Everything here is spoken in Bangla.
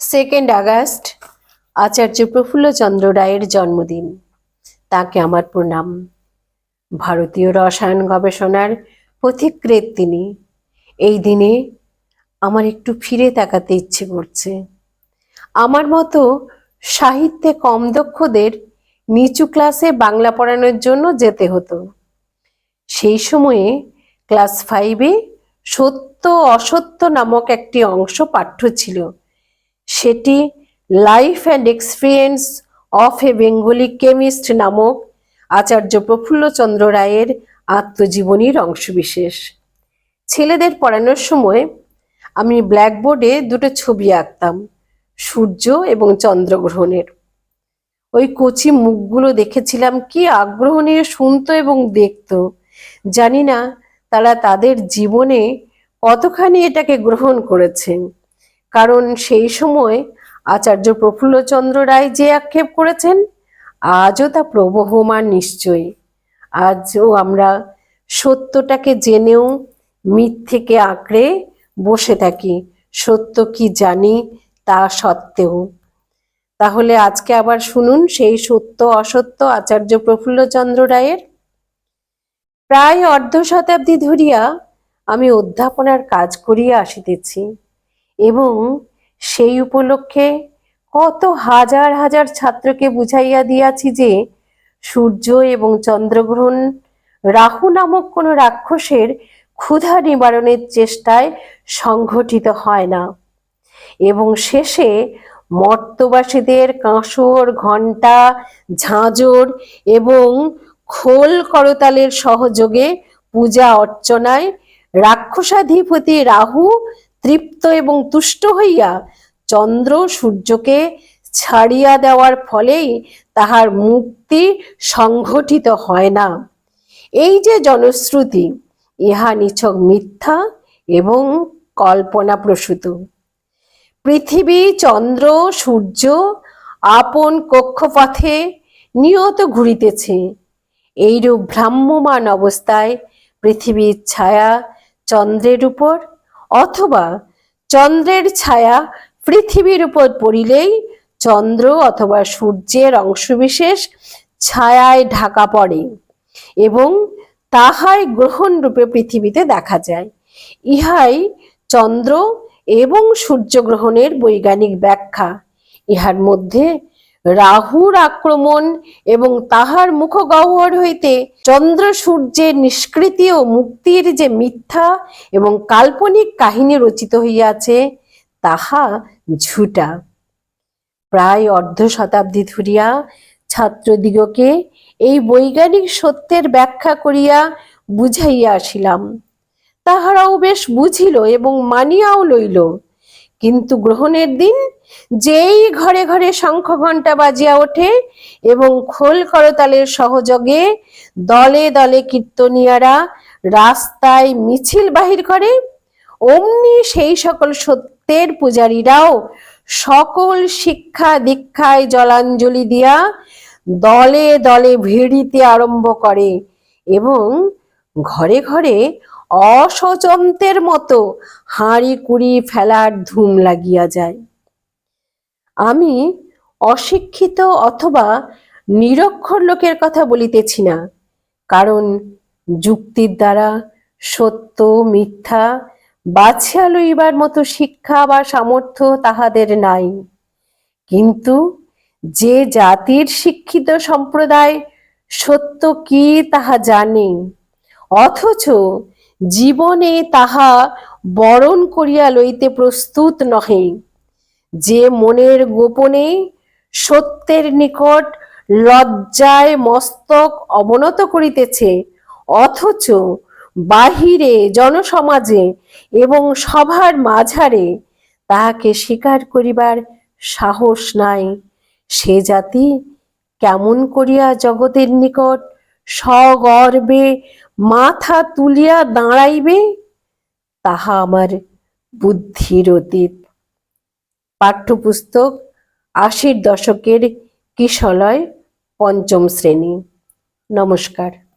সেকেন্ড আগস্ট আচার্য প্রফুল্লচন্দ্র রায়ের জন্মদিন। তাকে আমার প্রণাম। ভারতীয় রসায়ন গবেষণার পথিকৃৎ তিনি। এই দিনে আমার একটু ফিরে তাকাতে ইচ্ছে করছে। আমার মতো সাহিত্যে কম দক্ষদের নিচু ক্লাসে বাংলা পড়ানোর জন্য যেতে হতো। সেই সময়ে ক্লাস ফাইভে সত্য অসত্য নামক একটি অংশ পাঠ্য ছিল। সেটি life and experience of a Bengali chemist নামক আচার্য প্রফুল্লচন্দ্র রায়ের আত্মজীবনীর অংশবিশেষ। ছেলেদের পড়ানোর সময় আমি ব্ল্যাকবোর্ডে দুটো ছবি আঁকতাম, সূর্য এবং চন্দ্রগ্রহণের। ওই কচি মুখগুলো দেখেছিলাম কি আগ্রহ নিয়ে শুনতো এবং দেখতো। জানি না তারা তাদের জীবনে কতখানি এটাকে গ্রহণ করেছেন। কারণ সেই সময় আচার্য প্রফুল্লচন্দ্র রায় যে আক্ষেপ করেছেন, আজও তা প্রবহমান নিশ্চয়ই। আজও আমরা সত্যটাকে জেনেও মিথ্যেকে আঁকড়ে বসে থাকি, সত্য কি জানি তা সত্ত্বেও। তাহলে আজকে আবার শুনুন সেই সত্য অসত্য আচার্য প্রফুল্লচন্দ্র রায়ের। প্রায় অর্ধ শতাব্দী ধরিয়া আমি অধ্যাপনার কাজ করিয়া আসিতেছি। এবং সেই উপলক্ষে কত হাজার হাজার ছাত্রকে বুঝাইয়া দিয়াছি যে সূর্য এবং চন্দ্রগ্রহণ রাহু নামক কোনো রাক্ষসের ক্ষুধা নিবারণের চেষ্টায় সংঘটিত হয় না। এবং শেষে মর্তবাসীদের কাঁসর, ঘণ্টা, ঝাঁঝর এবং খোল করতালের সহযোগে পূজা অর্চনায় রাক্ষসাধিপতি রাহু তৃপ্ত এবং তুষ্ট হইয়া চন্দ্র সূর্যকে ছাড়িয়া দেওয়ার ফলেই তাহার মুক্তি সংঘটিত হয় না। এই যে জনশ্রুতি, ইহা নিছক মিথ্যা এবং কল্পনা প্রসূত পৃথিবী, চন্দ্র, সূর্য আপন কক্ষপথে নিয়ত ঘুরিতেছে। এইরূপ ভ্রাম্যমান অবস্থায় পৃথিবীর ছায়া চন্দ্রের উপর অথবা চন্দ্রের ছায়া পৃথিবীর উপর পড়িলেই চন্দ্র অথবা সূর্যের অংশবিশেষ ছায়ায় ঢাকা পড়ে এবং তাহাই গ্রহণ রূপে পৃথিবীতে দেখা যায়। ইহাই চন্দ্র এবং সূর্যগ্রহণের বৈজ্ঞানিক ব্যাখ্যা। ইহার মধ্যে রাহুর আক্রমণ এবং তাহার মুখগহ্বর হইতে চন্দ্র সূর্যের নিষ্কৃতি ও মুক্তির যে মিথ্যা এবং কাল্পনিক কাহিনী রচিত হইয়াছে, তাহা ঝুটা। প্রায় অর্ধ শতাব্দী ধরিয়া ছাত্রদিগকে এই বৈজ্ঞানিক সত্যের ব্যাখ্যা করিয়া বুঝাইয়া আসিলাম। তাহারাও বেশ বুঝিল এবং মানিয়াও লইল। কিন্তু গ্রহণের দিন যেই ঘরে ঘরে শঙ্খ ঘণ্টা বাজিয়া ওঠে এবং খোল করতালের সহযোগে দলে দলে কীর্তনিয়ারা রাস্তায় মিছিল বাহির করে, অমনি সেই সকল সত্যের পূজারীরাও সকল শিক্ষা দীক্ষায় জলাঞ্জলি দিয়া দলে দলে ভিড়িতে আরম্ভ করে এবং ঘরে ঘরে অসচন্তের মতো হাঁড়ি কুড়ি ফেলার ধুম লাগিয়া যায়। আমি অশিক্ষিত অথবা নিরক্ষর লোকের কথা বলিতেছি না, কারণ যুক্তির দ্বারা সত্য, মিথ্যা বাছিয়া লইবার মতো শিক্ষা বা সামর্থ্য তাহাদের নাই। কিন্তু যে জাতির শিক্ষিত সম্প্রদায় সত্য কি তাহা জানে, অথচ জীবনে তাহা বরণ করিয়া লইতে প্রস্তুত নহে। যে মনের গোপনে সত্যের নিকট লজ্জায় মস্তক অবনত করিতেছে, অথচ বাহিরে জনসমাজে এবং সভার মাঝারে তাহাকে স্বীকার করিবার সাহস নাই। সে জাতি কেমন করিয়া জগতের নিকট সগর্বে মাথা তুলিয়া দাঁড়াইবে, তাহা আমার বুদ্ধির অতীত। পাঠ্যপুস্তক আশির দশকের কিশলয় পঞ্চম শ্রেণি। নমস্কার।